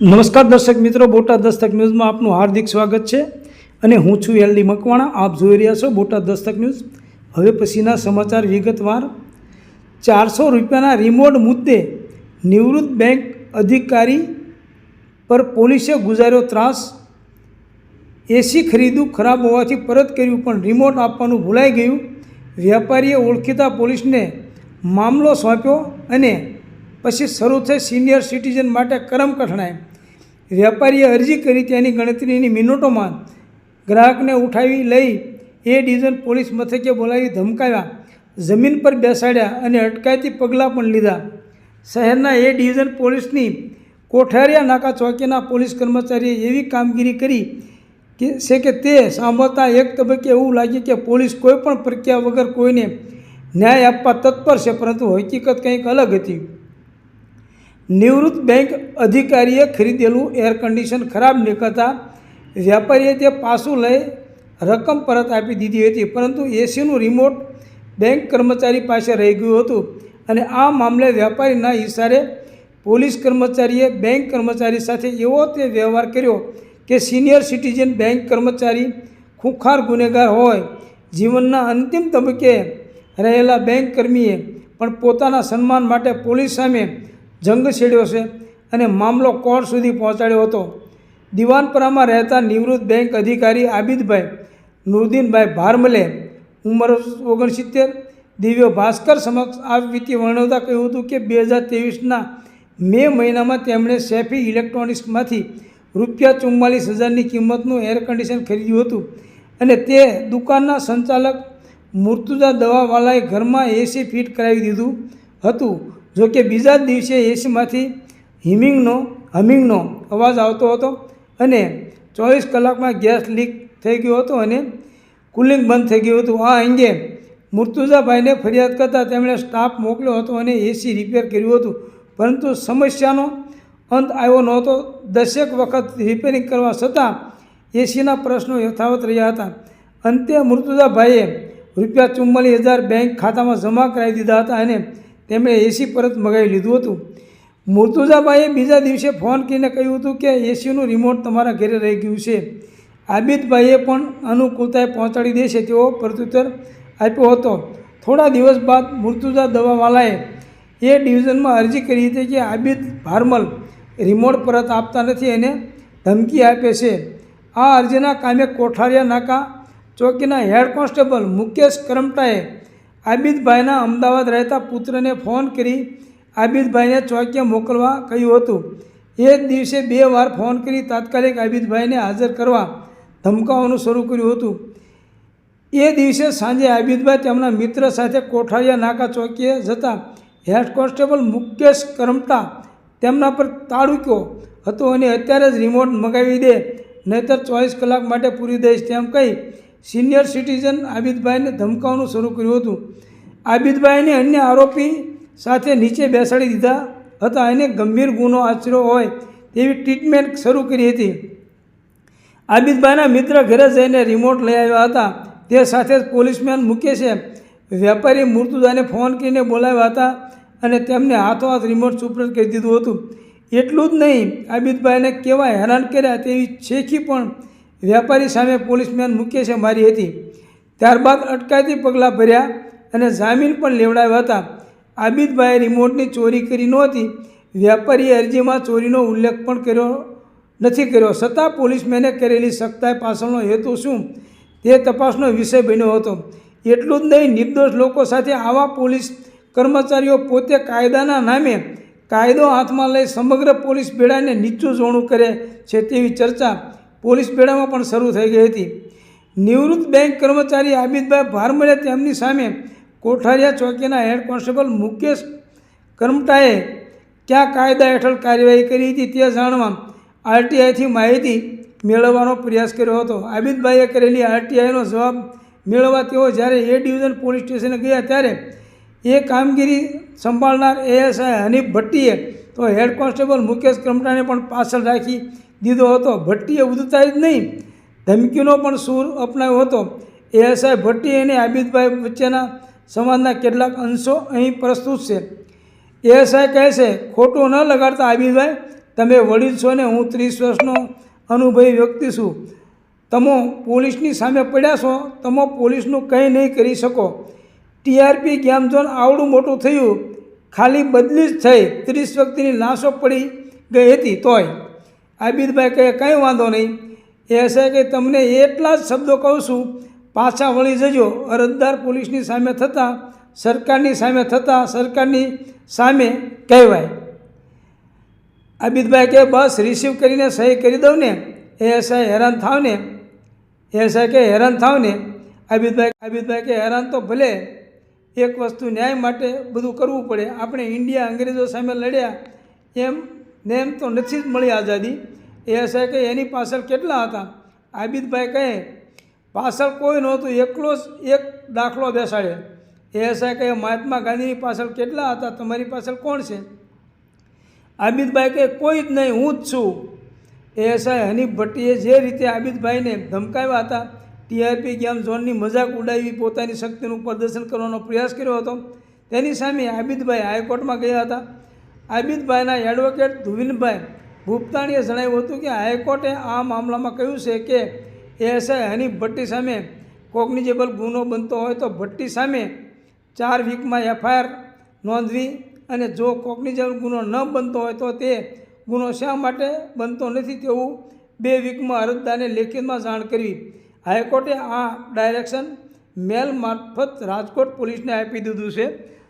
નમસ્કાર દર્શક મિત્રો, બોટાદ દસ્તક ન્યૂઝમાં આપનું હાર્દિક સ્વાગત છે અને હું છું એલ ડી મકવાણા. આપ જોઈ રહ્યા છો બોટાદ દસ્તક ન્યૂઝ. હવે પછીના સમાચાર વિગતવાર. ચારસો રૂપિયાના રિમોટ મુદ્દે નિવૃત્ત બેંક અધિકારી પર પોલીસે ગુજાર્યો ત્રાસ. એસી ખરીદું ખરાબ હોવાથી પરત કર્યું, પણ રિમોટ આપવાનું ભૂલાઈ ગયું. વેપારીએ ઓળખીતા પોલીસને મામલો સોંપ્યો અને પછી શરૂ થઈ સિનિયર સિટીઝન માટે કરમ કઠણાઈ વેપારીએ અરજી કરી તેની ગણતરીની મિનિટોમાં ગ્રાહકને ઉઠાવી લઈ એ ડિવિઝન પોલીસ મથકે બોલાવી ધમકાવ્યા. જમીન પર બેસાડ્યા અને અટકાયતી પગલાં પણ લીધા. શહેરના એ ડિવિઝન પોલીસની કોઠારિયા નાકા ચોકીના પોલીસ કર્મચારીએ એવી કામગીરી કરી કે છે કે તે સાંભળતા એક તબક્કે એવું લાગ્યું કે પોલીસ કોઈ પણ પ્રક્રિયા વગર કોઈને ન્યાય આપવા તત્પર છે, પરંતુ હકીકત કંઈક અલગ હતી. નિવૃત્ત બેંક અધિકારીએ ખરીદેલું એર કન્ડિશન ખરાબ નીકળતા વેપારીએ તે પાછું લઈ રકમ પરત આપી દીધી હતી. પરંતુ એસીનું રિમોટ બેંક કર્મચારી પાસે રહી ગયું હતું અને આ મામલે વેપારીના ઇશારે પોલીસ કર્મચારીએ બેંક કર્મચારી સાથે એવો તે વ્યવહાર કર્યો કે સિનિયર સિટીઝન બેંક કર્મચારી ખૂંખાર ગુનેગાર હોય. જીવનના અંતિમ તબક્કે રહેલા બેંક કર્મીએ પણ પોતાના સન્માન માટે પોલીસ સામે જંગ છેડ્યો છે અને મામલો કોર્ટ સુધી પહોંચાડ્યો હતો? દિવાનપરામાં રહેતા નિવૃત્ત બેંક અધિકારી આબિદભાઈ નુરદીનભાઈ ભારમલે ઉંમર ઓગણસિત્તેર, દિવ્ય ભાસ્કર સમક્ષ આ વિધિ વર્ણવતા કહ્યું હતું કે બે હજાર ત્રેવીસના મે મહિનામાં તેમણે સેફી ઇલેક્ટ્રોનિક્સમાંથી રૂપિયા ચુમ્માલીસ હજારની કિંમતનું એર કન્ડિશન ખરીદ્યું હતું અને તે દુકાનના સંચાલક મુર્તુજા દવાવાલાએ ઘરમાં એસી ફિટ કરાવી દીધું હતું. જોકે બીજા જ દિવસે એસીમાંથી હિમિંગનો, હમિંગનો અવાજ આવતો હતો અને ચોવીસ કલાકમાં ગેસ લીક થઈ ગયો હતો અને કુલિંગ બંધ થઈ ગયું હતું. આ અંગે મુર્તુઝાભાઈને ફરિયાદ કરતાં તેમણે સ્ટાફ મોકલ્યો હતો અને એસી રિપેર કર્યું હતું. પરંતુ સમસ્યાનો અંત આવ્યો નહોતો. દસેક વખત રિપેરિંગ કરવા છતાં એસીના પ્રશ્નો યથાવત રહ્યા હતા. અંતે મૃતુજાભાઈએ રૂપિયા ચુમ્માલીસ હજાર બેંક ખાતામાં જમા કરાવી દીધા હતા અને તેમણે એસી પરત મગાવી લીધું હતું. મુર્તુજાભાઈએ બીજા દિવસે ફોન કરીને કહ્યું હતું કે એસીનું રિમોટ તમારા ઘરે રહી ગયું છે. આબિદભાઈએ પણ અનુકૂળતાએ પહોંચાડી દેશે તેવો પ્રત્યુત્તર આપ્યો હતો. થોડા દિવસ બાદ મુર્તુજા દવાવાલાએ એ ડિવિઝનમાં અરજી કરી હતી કે આબિદ ભારમલ રિમોટ પરત આપતા નથી અને ધમકી આપે છે. આ અરજીના કામે કોઠારિયા નાકા ચોકીના હેડ કોન્સ્ટેબલ મુકેશ કરમટાએ આબિદભાઈના અમદાવાદ રહેતા પુત્રને ફોન કરી આબિદભાઈને ચોકીએ મોકલવા કહ્યું હતું. એ દિવસે બે વાર ફોન કરી તાત્કાલિક આબિદભાઈને હાજર કરવા ધમકાવવાનું શરૂ કર્યું હતું. એ દિવસે સાંજે આબિદભાઈ તેમના મિત્ર સાથે કોઠારિયા નાકા ચોકીએ જતા હેડ કોન્સ્ટેબલ મુકેશ કરમટા તેમના પર તાળુક્યો હતો અને અત્યારે જ રિમોટ મગાવી દે, નહીતર ચોવીસ કલાક માટે પૂરી દઈશ તેમ કહી સિનિયર સિટીઝન આબિદભાઈને ધમકાવવાનું શરૂ કર્યું હતું. આબિદભાઈને અન્ય આરોપી સાથે નીચે બેસાડી દીધા હતા અને ગંભીર ગુનો આચર્યો હોય તેવી ટ્રીટમેન્ટ શરૂ કરી હતી. આબિદભાઈના મિત્ર ઘરે જઈને રિમોટ લઈ આવ્યા હતા. તે સાથે જ પોલીસમેન મુકેશે, વેપારી મૃતુદાને ફોન કરીને બોલાવ્યા હતા અને તેમને હાથોહાથ રિમોટ સુપ્રત કરી દીધું હતું. એટલું જ નહીં, આબિદભાઈને કેવા હેરાન કર્યા તેવી છેખી પણ વેપારી સામે પોલીસમેન મુકેશે મારી હતી. ત્યારબાદ અટકાયતી પગલાં ભર્યા અને જામીન પણ લેવડાવ્યા હતા. આબિદભાઈએ રિમોટની ચોરી કરી નહોતી. વેપારીએ અરજીમાં ચોરીનો ઉલ્લેખ પણ કર્યો નથી કર્યો. છતાં પોલીસમેને કરેલી સખ્તાઈ પાછળનો હેતુ શું? તે તપાસનો વિષય બન્યો હતો. એટલું જ નહીં, નિર્દોષ લોકો સાથે આવા પોલીસ કર્મચારીઓ પોતે કાયદાના નામે કાયદો હાથમાં લઈ સમગ્ર પોલીસ બેડાને નીચું જોણું કરે છે તેવી ચર્ચા પોલીસ બેડામાં પણ શરૂ થઈ ગઈ હતી. નિવૃત્ત બેંક કર્મચારી આબિદભાઈ ભારમલે તેમની સામે કોઠારિયા ચોકીના હેડ કોન્સ્ટેબલ મુકેશ કરમટાએ કયા કાયદા હેઠળ કાર્યવાહી કરી હતી તે જાણવા આરટીઆઈથી માહિતી મેળવવાનો પ્રયાસ કર્યો હતો. આબિદભાઈએ કરેલી આરટીઆઈનો જવાબ મેળવવા તેઓ જ્યારે એ ડિવિઝન પોલીસ સ્ટેશને ગયા ત્યારે એ કામગીરી સંભાળનાર એએસઆઈ હનીફ ભટ્ટીએ તો હેડ કોન્સ્ટેબલ મુકેશ કરમટાને પણ પાછળ રાખી દીધો હતો. ભટ્ટીએ ઉદતા જ નહીં. ધમકીનો પણ સૂર અપનાવ્યો હતો. એએસઆઈ ભટ્ટી અને આબિદભાઈ વચ્ચેના સમાજના કેટલાક અંશો અહીં પ્રસ્તુત છે. એએસઆઈ કહે છે, ખોટું ન લગાડતા આબિદભાઈ, તમે વડીલ છો ને હું ત્રીસ વર્ષનો અનુભવી વ્યક્તિ છું. તમો પોલીસની સામે પડ્યા છો, તમે પોલીસનું કંઈ નહીં કરી શકો. ટીઆરપી ગેમઝોન આવડું મોટું થયું. ખાલી બદલી જ થઈ. ત્રીસ વ્યક્તિની લાશો પડી ગઈ હતી તોય. આબિદભાઈ કહે, કંઈ વાંધો નહીં. એ હશે કે, તમને એટલા જ શબ્દો કહું છું, પાછા વળી જજો. અરજદાર પોલીસની સામે થતાં, સરકારની સામે થતાં, સરકારની સામે કહેવાય. આબિદભાઈ કે બસ રિસીવ કરીને સહી કરી દઉં ને. એ એસઆઈ હેરાન થાવ ને. એસઆઈ કે, હેરાન થાવ ને. આબિદભાઈ આબિદભાઈ કે હેરાન તો ભલે. એક વસ્તુ ન્યાય માટે બધું કરવું પડે. આપણે ઇન્ડિયા અંગ્રેજો સામે લડ્યા. એમ ને એમ તો નથી જ મળી આઝાદી. એ એસઆઈ કે એની પાછળ કેટલા હતા? આબિદભાઈ કહે, પાછળ કોઈ નહોતું, એકલો જ એક દાખલો બેસાડે એ એસઆઈ કહે મહાત્મા ગાંધીની પાછળ કેટલા હતા? તમારી પાછળ કોણ છે? આબિદભાઈ કહે, કોઈ જ નહીં, હું જ છું. એ એએસઆઈ હનીફ ભટ્ટીએ જે રીતે આબિદભાઈને ધમકાવ્યા હતા ટીઆરપી ગેમ ઝોનની મજાક ઉડાવી પોતાની શક્તિનું પ્રદર્શન કરવાનો પ્રયાસ કર્યો હતો, તેની સામે આબિદભાઈ હાઈકોર્ટમાં ગયા હતા. આબિદભાઈના એડવોકેટ ધુવિનભાઈ ભૂપતાણીએ જણાવ્યું હતું કે હાઈકોર્ટે આ મામલામાં કહ્યું છે કે એએસઆઈ હનીફ ભટ્ટી સામે કોગ્નિજેબલ ગુનો બનતો હોય તો ભટ્ટી સામે ચાર વીકમાં એફઆઈઆર નોંધવી અને જો કોગ્નિજેબલ ગુનો ન બનતો હોય તો તે ગુનો શા માટે બનતો નથી તેવું બે વીકમાં અરજદારને લેખિતમાં જાણ કરવી. હાઈકોર્ટે આ ડાયરેક્શન મેલ મારફત રાજકોટ પોલીસને આપી દીધું છે.